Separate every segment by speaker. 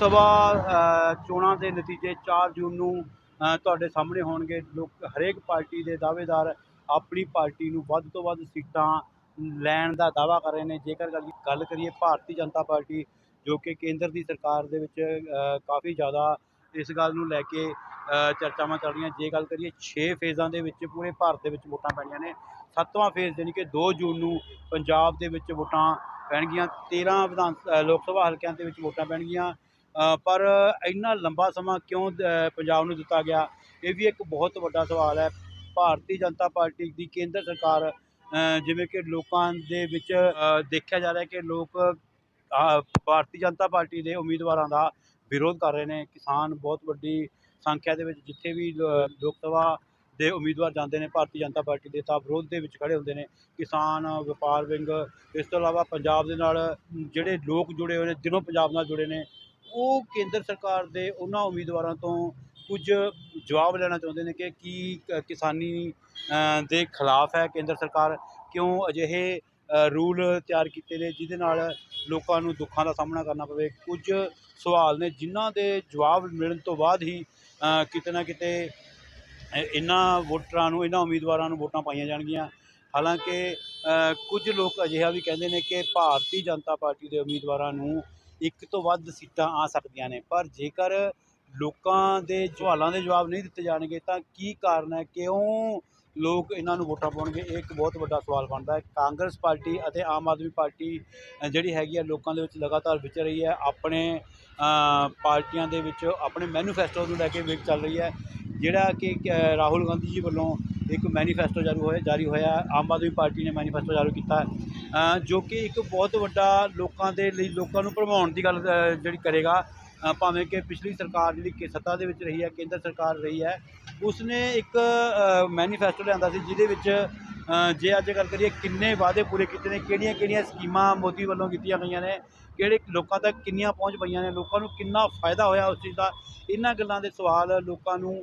Speaker 1: ਸਭਾ ਚੋਣਾਂ ਦੇ ਨਤੀਜੇ 4 ਜੂਨ ਨੂੰ ਤੁਹਾਡੇ ਸਾਹਮਣੇ ਹੋਣਗੇ। ਲੋਕ, ਹਰੇਕ ਪਾਰਟੀ ਦੇ ਦਾਅਵੇਦਾਰ ਆਪਣੀ ਪਾਰਟੀ ਨੂੰ ਵੱਧ ਤੋਂ ਵੱਧ ਸੀਟਾਂ ਲੈਣ ਦਾ ਦਾਅਵਾ ਕਰ ਰਹੇ ਨੇ। ਜੇਕਰ ਗੱਲ ਗੱਲ ਕਰੀਏ ਭਾਰਤੀ ਜਨਤਾ ਪਾਰਟੀ, ਜੋ ਕਿ ਕੇਂਦਰ ਦੀ ਸਰਕਾਰ ਦੇ ਵਿੱਚ ਕਾਫੀ ਜ਼ਿਆਦਾ ਇਸ ਗੱਲ ਨੂੰ ਲੈ ਕੇ ਚਰਚਾਵਾਂ ਚੱਲ ਰਹੀਆਂ। ਜੇ ਗੱਲ ਕਰੀਏ 6 ਫੇਜ਼ਾਂ ਦੇ ਵਿੱਚ ਪੂਰੇ ਭਾਰਤ ਦੇ ਵਿੱਚ ਵੋਟਾਂ ਪੈਣੀਆਂ ਨੇ। ਸੱਤਵਾਂ ਫੇਜ਼ ਯਾਨੀ ਕਿ 2 ਜੂਨ ਨੂੰ ਪੰਜਾਬ ਦੇ ਵਿੱਚ ਵੋਟਾਂ ਪੈਣਗੀਆਂ। 13 ਵਿਧਾਨ ਲੋਕ ਸਭਾ ਹਲਕਿਆਂ ਦੇ ਵਿੱਚ ਵੋਟਾਂ ਪੈਣਗੀਆਂ। ਪਰ ਇੰਨਾ ਲੰਬਾ ਸਮਾਂ ਕਿਉਂ ਪੰਜਾਬ ਨੂੰ ਦਿੱਤਾ ਗਿਆ? ਇਹ ਵੀ ਇੱਕ ਬਹੁਤ ਵੱਡਾ ਸਵਾਲ ਹੈ। ਭਾਰਤੀ ਜਨਤਾ ਪਾਰਟੀ ਦੀ ਕੇਂਦਰ ਸਰਕਾਰ ਜਿਵੇਂ ਕਿ ਲੋਕਾਂ ਦੇ ਵਿੱਚ ਦੇਖਿਆ ਜਾ ਰਿਹਾ ਕਿ ਲੋਕ ਭਾਰਤੀ ਜਨਤਾ ਪਾਰਟੀ ਦੇ ਉਮੀਦਵਾਰਾਂ ਦਾ ਵਿਰੋਧ ਕਰ ਰਹੇ ਨੇ। ਕਿਸਾਨ ਬਹੁਤ ਵੱਡੀ ਸੰਖਿਆ ਦੇ ਵਿੱਚ ਜਿੱਥੇ ਵੀ ਲੋਕ ਸਭਾ ਦੇ ਉਮੀਦਵਾਰ ਜਾਂਦੇ ਨੇ, ਭਾਰਤੀ ਜਨਤਾ ਪਾਰਟੀ ਦੇ ਤਾਂ ਵਿਰੋਧ ਦੇ ਵਿੱਚ ਖੜੇ ਹੁੰਦੇ ਨੇ। ਕਿਸਾਨ, ਵਪਾਰ ਵਿੰਗ, ਇਸ ਤੋਂ ਇਲਾਵਾ ਪੰਜਾਬ ਦੇ ਨਾਲ ਜਿਹੜੇ ਲੋਕ ਜੁੜੇ ਹੋਏ ਨੇ, ਦਿਲੋਂ ਪੰਜਾਬ ਨਾਲ ਜੁੜੇ ਨੇ। ਉਹ ਕੇਂਦਰ ਸਰਕਾਰ ਦੇ ਉਹਨਾਂ ਉਮੀਦਵਾਰਾਂ ਤੋਂ ਕੁਝ ਜਵਾਬ ਲੈਣਾ ਚਾਹੁੰਦੇ ਨੇ ਕਿ ਕੀ ਕਿਸਾਨੀ ਦੇ ਖਿਲਾਫ ਹੈ ਕੇਂਦਰ ਸਰਕਾਰ? ਕਿਉਂ ਅਜਿਹੇ ਰੂਲ ਤਿਆਰ ਕੀਤੇ ਨੇ ਜਿਹਦੇ ਨਾਲ ਲੋਕਾਂ ਨੂੰ ਦੁੱਖਾਂ ਦਾ ਸਾਹਮਣਾ ਕਰਨਾ ਪਵੇ? ਕੁਝ ਸਵਾਲ ਨੇ ਜਿਨ੍ਹਾਂ ਦੇ ਜਵਾਬ ਮਿਲਣ ਤੋਂ ਬਾਅਦ ਹੀ ਕਿਤੇ ਨਾ ਕਿਤੇ ਇਹਨਾਂ ਵੋਟਰਾਂ ਨੂੰ ਇਹਨਾਂ ਉਮੀਦਵਾਰਾਂ ਨੂੰ ਵੋਟਾਂ ਪਾਈਆਂ ਜਾਣਗੀਆਂ। ਹਾਲਾਂਕਿ ਕੁਝ ਲੋਕ ਅਜਿਹਾ ਵੀ ਕਹਿੰਦੇ ਨੇ ਕਿ ਭਾਰਤੀ ਜਨਤਾ ਪਾਰਟੀ ਦੇ ਉਮੀਦਵਾਰਾਂ ਨੂੰ ਇੱਕ ਤੋਂ ਵੱਧ ਸੀਟਾਂ ਆ ਸਕਦੀਆਂ ਨੇ। ਪਰ ਜੇਕਰ ਲੋਕਾਂ ਦੇ ਸਵਾਲਾਂ ਦੇ ਜਵਾਬ ਨਹੀਂ ਦਿੱਤੇ ਜਾਣਗੇ, ਤਾਂ ਕੀ ਕਾਰਨ ਹੈ? ਕਿਉਂ ਲੋਕ ਇਹਨਾਂ ਨੂੰ ਵੋਟਾਂ ਪਾਉਣਗੇ? ਇਹ ਇੱਕ ਬਹੁਤ ਵੱਡਾ ਸਵਾਲ ਬਣਦਾ ਹੈ। ਕਾਂਗਰਸ ਪਾਰਟੀ ਅਤੇ ਆਮ ਆਦਮੀ ਪਾਰਟੀ ਜਿਹੜੀ ਹੈਗੀ ਹੈ ਲੋਕਾਂ ਦੇ ਵਿੱਚ ਲਗਾਤਾਰ ਵਿਚਰ ਰਹੀ ਹੈ। ਆਪਣੇ ਪਾਰਟੀਆਂ ਦੇ ਵਿੱਚ ਆਪਣੇ ਮੈਨੀਫੈਸਟੋ ਨੂੰ ਲੈ ਕੇ ਵੇਖ ਚੱਲ ਰਹੀ ਹੈ। ਜਿਹੜਾ ਕਿ ਰਾਹੁਲ ਗਾਂਧੀ ਜੀ ਵੱਲੋਂ ਇੱਕ ਮੈਨੀਫੈਸਟੋ ਜਾਰੀ ਹੋਇਆ ਜਾਰੀ ਹੋਇਆ। ਆਮ ਆਦਮੀ ਪਾਰਟੀ ਨੇ ਮੈਨੀਫੈਸਟੋ ਜਾਰੀ ਕੀਤਾ। ਜੋ ਕਿ ਇੱਕ ਬਹੁਤ ਵੱਡਾ ਲੋਕਾਂ ਦੇ ਲਈ, ਲੋਕਾਂ ਨੂੰ ਭਰਮਾਉਣ ਦੀ ਗੱਲ ਜਿਹੜੀ ਕਰੇਗਾ। ਭਾਵੇਂ ਕਿ ਪਿਛਲੀ ਸਰਕਾਰ ਜਿਹੜੀ ਕਿ ਸੱਤਾ ਦੇ ਵਿੱਚ ਰਹੀ ਹੈ, ਕੇਂਦਰ ਸਰਕਾਰ ਰਹੀ ਹੈ, ਉਸਨੇ ਇੱਕ ਮੈਨੀਫੈਸਟੋ ਲਿਆਂਦਾ ਸੀ, ਜਿਹਦੇ ਵਿੱਚ ਜੇ ਅੱਜ ਗੱਲ ਕਰੀਏ ਕਿੰਨੇ ਵਾਅਦੇ ਪੂਰੇ ਕੀਤੇ ਨੇ ਕਿਹੜੀਆਂ ਕਿਹੜੀਆਂ ਸਕੀਮਾਂ ਮੋਦੀ ਵੱਲੋਂ ਕੀਤੀਆਂ ਗਈਆਂ ਨੇ, ਕਿਹੜੇ ਲੋਕਾਂ ਤੱਕ ਕਿੰਨੀਆਂ ਪਹੁੰਚ ਪਈਆਂ ਨੇ, ਲੋਕਾਂ ਨੂੰ ਕਿੰਨਾ ਫਾਇਦਾ ਹੋਇਆ ਉਸ ਚੀਜ਼ ਦਾ, ਇਹਨਾਂ ਗੱਲਾਂ ਦੇ ਸਵਾਲ ਲੋਕਾਂ ਨੂੰ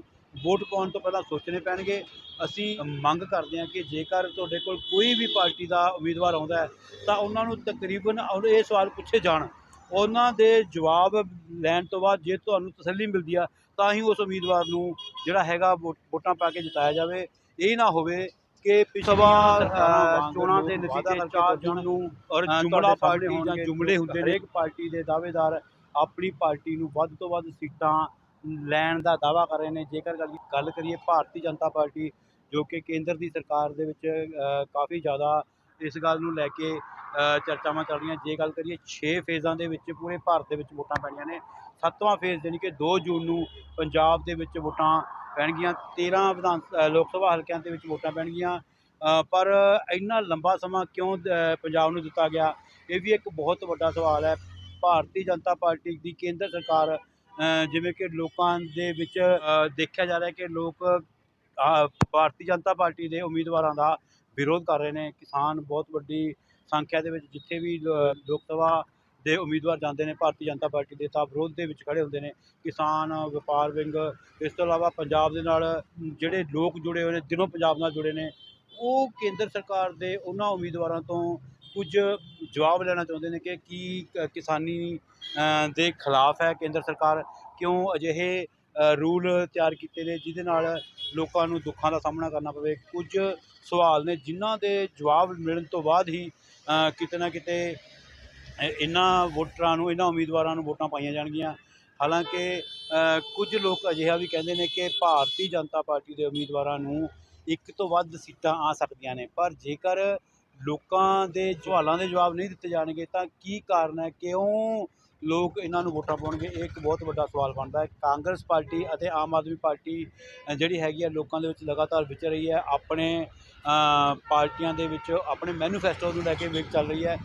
Speaker 1: ਵੋਟ ਪਾਉਣ ਤੋਂ ਪਹਿਲਾਂ ਸੋਚਣੇ ਪੈਣਗੇ। ਅਸੀਂ ਮੰਗ ਕਰਦੇ ਹਾਂ ਕਿ ਜੇਕਰ ਤੁਹਾਡੇ ਕੋਲ ਕੋਈ ਵੀ ਪਾਰਟੀ ਦਾ ਉਮੀਦਵਾਰ ਆਉਂਦਾ ਹੈ ਤਾਂ ਉਹਨਾਂ ਨੂੰ ਤਕਰੀਬਨ ਇਹ ਸਵਾਲ ਪੁੱਛੇ ਜਾਣ। ਉਹਨਾਂ ਦੇ ਜਵਾਬ ਲੈਣ ਤੋਂ ਬਾਅਦ ਜੇ ਤੁਹਾਨੂੰ ਤਸੱਲੀ ਮਿਲਦੀ ਆ ਤਾਂ ਹੀ ਉਸ ਉਮੀਦਵਾਰ ਨੂੰ ਜਿਹੜਾ ਹੈਗਾ ਵੋਟਾਂ ਪਾ ਕੇ ਜਿਤਾਇਆ ਜਾਵੇ। ਇਹ ਨਾ ਹੋਵੇ ਕਿ ਪਿਛਵਾ ਚੋਣਾਂ ਦੇ ਨਤੀਜੇ 4 ਜੂਨ ਨੂੰ ਔਰ ਜੁਮਲਾ ਪਾਰਟੀ ਜਾਂ ਜੁਮਲੇ ਹੁੰਦੇ ਨੇ। ਹਰੇਕ ਪਾਰਟੀ ਦੇ ਦਾਅਵੇਦਾਰ ਆਪਣੀ ਪਾਰਟੀ ਨੂੰ ਵੱਧ ਤੋਂ ਵੱਧ ਸੀਟਾਂ ਲੈਣ ਦਾ ਦਾਅਵਾ ਕਰ ਰਹੇ ਨੇ। ਜੇਕਰ ਗੱਲ ਗੱਲ ਕਰੀਏ ਭਾਰਤੀ ਜਨਤਾ ਪਾਰਟੀ ਜੋ ਕਿ ਕੇਂਦਰ ਦੀ ਸਰਕਾਰ ਦੇ ਵਿੱਚ ਕਾਫੀ ਜ਼ਿਆਦਾ ਇਸ ਗੱਲ ਨੂੰ ਲੈ ਕੇ ਚਰਚਾਵਾਂ ਚੱਲ ਰਹੀਆਂ। ਜੇ ਗੱਲ ਕਰੀਏ 6 ਫੇਜ਼ਾਂ ਦੇ ਵਿੱਚ ਪੂਰੇ ਭਾਰਤ ਦੇ ਵਿੱਚ ਵੋਟਾਂ ਪੈਣੀਆਂ ਨੇ। ਸੱਤਵਾਂ ਫੇਜ਼ ਯਾਨੀ ਕਿ 2 ਜੂਨ ਨੂੰ ਪੰਜਾਬ ਦੇ ਵਿੱਚ ਵੋਟਾਂ ਪੈਣਗੀਆਂ। 13 ਵਿਧਾਨ ਅ, ਲੋਕ ਸਭਾ ਹਲਕਿਆਂ ਦੇ ਵਿੱਚ ਵੋਟਾਂ ਪੈਣਗੀਆਂ। ਪਰ ਇੰਨਾ ਲੰਬਾ ਸਮਾਂ ਕਿਉਂ ਪੰਜਾਬ ਨੂੰ ਦਿੱਤਾ ਗਿਆ? ਇਹ ਵੀ ਇੱਕ ਬਹੁਤ ਵੱਡਾ ਸਵਾਲ ਹੈ। ਭਾਰਤੀ ਜਨਤਾ ਪਾਰਟੀ ਦੀ ਕੇਂਦਰ ਸਰਕਾਰ ਜਿਵੇਂ ਕਿ ਲੋਕਾਂ ਦੇ ਵਿੱਚ ਦੇਖਿਆ ਜਾ ਰਿਹਾ ਕਿ ਲੋਕ ਭਾਰਤੀ ਜਨਤਾ ਪਾਰਟੀ ਦੇ ਉਮੀਦਵਾਰਾਂ ਦਾ ਵਿਰੋਧ ਕਰ ਰਹੇ ਨੇ। ਕਿਸਾਨ ਬਹੁਤ ਵੱਡੀ ਸੰਖਿਆ ਦੇ ਵਿੱਚ ਜਿੱਥੇ ਵੀ ਲੋਕ ਸਭਾ ਦੇ ਉਮੀਦਵਾਰ ਜਾਂਦੇ ਨੇ, ਭਾਰਤੀ ਜਨਤਾ ਪਾਰਟੀ ਦੇ, ਤਾਂ ਵਿਰੋਧ ਦੇ ਵਿੱਚ ਖੜੇ ਹੁੰਦੇ ਨੇ। ਕਿਸਾਨ, ਵਪਾਰ ਵਿੰਗ, ਇਸ ਤੋਂ ਇਲਾਵਾ ਪੰਜਾਬ ਦੇ ਨਾਲ ਜਿਹੜੇ ਲੋਕ ਜੁੜੇ ਹੋਏ ਨੇ ਦਿਨੋਂ ਪੰਜਾਬ ਨਾਲ ਜੁੜੇ ਨੇ, ਉਹ ਕੇਂਦਰ ਸਰਕਾਰ ਦੇ ਉਹਨਾਂ ਉਮੀਦਵਾਰਾਂ ਤੋਂ ਕੁਝ ਜਵਾਬ ਲੈਣਾ ਚਾਹੁੰਦੇ ਨੇ ਕਿ ਕੀ ਕਿਸਾਨੀ ਦੇ ਖਿਲਾਫ ਹੈ ਕੇਂਦਰ ਸਰਕਾਰ? ਕਿਉਂ ਅਜਿਹੇ ਰੂਲ ਤਿਆਰ ਕੀਤੇ ਨੇ ਜਿਹਦੇ ਨਾਲ ਲੋਕਾਂ ਨੂੰ ਦੁੱਖਾਂ ਦਾ ਸਾਹਮਣਾ ਕਰਨਾ ਪਵੇ? ਕੁਝ ਸਵਾਲ ਨੇ ਜਿਨ੍ਹਾਂ ਦੇ ਜਵਾਬ ਮਿਲਣ ਤੋਂ ਬਾਅਦ ਹੀ ਕਿਤੇ ਨਾ ਕਿਤੇ ਇਹਨਾਂ ਵੋਟਰਾਂ ਨੂੰ ਇਹਨਾਂ ਉਮੀਦਵਾਰਾਂ ਨੂੰ ਵੋਟਾਂ ਪਾਈਆਂ ਜਾਣਗੀਆਂ। ਹਾਲਾਂਕਿ ਕੁਝ ਲੋਕ ਅਜਿਹਾ ਵੀ ਕਹਿੰਦੇ ਨੇ ਕਿ ਭਾਰਤੀ ਜਨਤਾ ਪਾਰਟੀ ਦੇ ਉਮੀਦਵਾਰਾਂ ਨੂੰ ਇੱਕ ਤੋਂ ਵੱਧ ਸੀਟਾਂ ਆ ਸਕਦੀਆਂ ਨੇ। ਪਰ ਜੇਕਰ ਲੋਕਾਂ ਦੇ ਸਵਾਲਾਂ ਦੇ ਜਵਾਬ ਨਹੀਂ ਦਿੱਤੇ ਜਾਣਗੇ, ਤਾਂ ਕੀ ਕਾਰਨ ਹੈ? ਕਿਉਂ ਲੋਕ ਇਹਨਾਂ ਨੂੰ ਵੋਟਾਂ ਪਾਉਣਗੇ? ਇਹ ਇੱਕ ਬਹੁਤ ਵੱਡਾ ਸਵਾਲ ਬਣਦਾ ਹੈ। ਕਾਂਗਰਸ ਪਾਰਟੀ ਅਤੇ ਆਮ ਆਦਮੀ ਪਾਰਟੀ ਜਿਹੜੀ ਹੈਗੀ ਹੈ, ਲੋਕਾਂ ਦੇ ਵਿੱਚ ਲਗਾਤਾਰ ਵਿਚਰ ਰਹੀ ਹੈ। ਆਪਣੇ ਪਾਰਟੀਆਂ ਦੇ ਵਿੱਚ ਆਪਣੇ ਮੈਨੀਫੈਸਟੋ ਨੂੰ ਲੈ ਕੇ ਵੇਖ ਚੱਲ ਰਹੀ ਹੈ।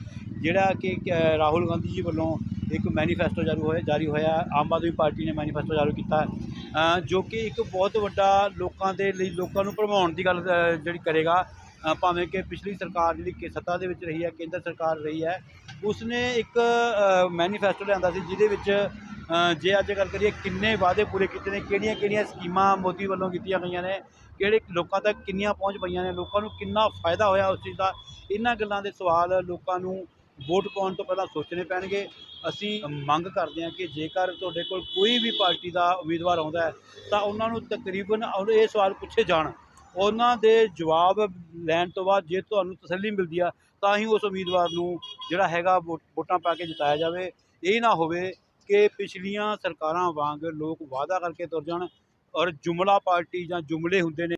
Speaker 1: ਜਿਹੜਾ ਕਿ ਰਾਹੁਲ ਗਾਂਧੀ ਜੀ ਵੱਲੋਂ ਇੱਕ ਮੈਨੀਫੈਸਟੋ ਜਾਰੀ ਹੋਇਆ ਜਾਰੀ ਹੋਇਆ, ਆਮ ਆਦਮੀ ਪਾਰਟੀ ਨੇ ਮੈਨੀਫੈਸਟੋ ਜਾਰੀ ਕੀਤਾ। ਜੋ ਕਿ ਇੱਕ ਬਹੁਤ ਵੱਡਾ ਲੋਕਾਂ ਦੇ ਲਈ, ਲੋਕਾਂ ਨੂੰ ਭਰਮਾਉਣ ਦੀ ਗੱਲ ਜਿਹੜੀ ਕਰੇਗਾ। ਭਾਵੇਂ ਕਿ ਪਿਛਲੀ ਸਰਕਾਰ ਜਿਹੜੀ ਕਿ ਸੱਤਾ ਦੇ ਵਿੱਚ ਰਹੀ ਹੈ, ਕੇਂਦਰ ਸਰਕਾਰ ਰਹੀ ਹੈ, ਉਸਨੇ ਇੱਕ ਮੈਨੀਫੈਸਟੋ ਲਿਆਂਦਾ ਸੀ ਜਿਹਦੇ ਵਿੱਚ ਜੇ ਅੱਜ ਗੱਲ ਕਰੀਏ ਕਿੰਨੇ ਵਾਅਦੇ ਪੂਰੇ ਕੀਤੇ ਨੇ, ਕਿਹੜੀਆਂ ਕਿਹੜੀਆਂ ਸਕੀਮਾਂ ਮੋਦੀ ਵੱਲੋਂ ਕੀਤੀਆਂ ਗਈਆਂ ਨੇ, ਕਿਹੜੇ ਲੋਕਾਂ ਤੱਕ ਕਿੰਨੀਆਂ ਪਹੁੰਚ ਪਈਆਂ ਨੇ, ਲੋਕਾਂ ਨੂੰ ਕਿੰਨਾ ਫਾਇਦਾ ਹੋਇਆ ਉਸ ਚੀਜ਼ ਦਾ, ਇਹਨਾਂ ਗੱਲਾਂ ਦੇ ਸਵਾਲ ਲੋਕਾਂ ਨੂੰ ਵੋਟ ਪਾਉਣ ਤੋਂ ਪਹਿਲਾਂ ਸੋਚਣੇ ਪੈਣਗੇ। ਅਸੀਂ ਮੰਗ ਕਰਦੇ ਹਾਂ ਕਿ ਜੇਕਰ ਤੁਹਾਡੇ ਕੋਲ ਕੋਈ ਵੀ ਪਾਰਟੀ ਦਾ ਉਮੀਦਵਾਰ ਆਉਂਦਾ ਹੈ, ਤਾਂ ਉਹਨਾਂ ਨੂੰ ਤਕਰੀਬਨ ਇਹ ਸਵਾਲ ਪੁੱਛੇ ਜਾਣ ਉਹਨਾਂ ਦੇ ਜਵਾਬ ਲੈਣ ਤੋਂ ਬਾਅਦ ਜੇ ਤੁਹਾਨੂੰ ਤਸੱਲੀ ਮਿਲਦੀ ਆ, ਤਾਂ ਹੀ ਉਸ ਉਮੀਦਵਾਰ ਨੂੰ ਜਿਹੜਾ ਹੈਗਾ ਵੋ- ਵੋਟਾਂ ਪਾ ਕੇ ਜਿਤਾਇਆ ਜਾਵੇ। ਇਹ ਨਾ ਹੋਵੇ ਕਿ ਪਿਛਲੀਆਂ ਸਰਕਾਰਾਂ ਵਾਂਗ ਲੋਕ ਵਾਅਦਾ ਕਰਕੇ ਤੁਰ ਜਾਣ ਔਰ ਜੁਮਲਾ ਪਾਰਟੀ ਜਾਂ ਜੁਮਲੇ ਹੁੰਦੇ ਨੇ।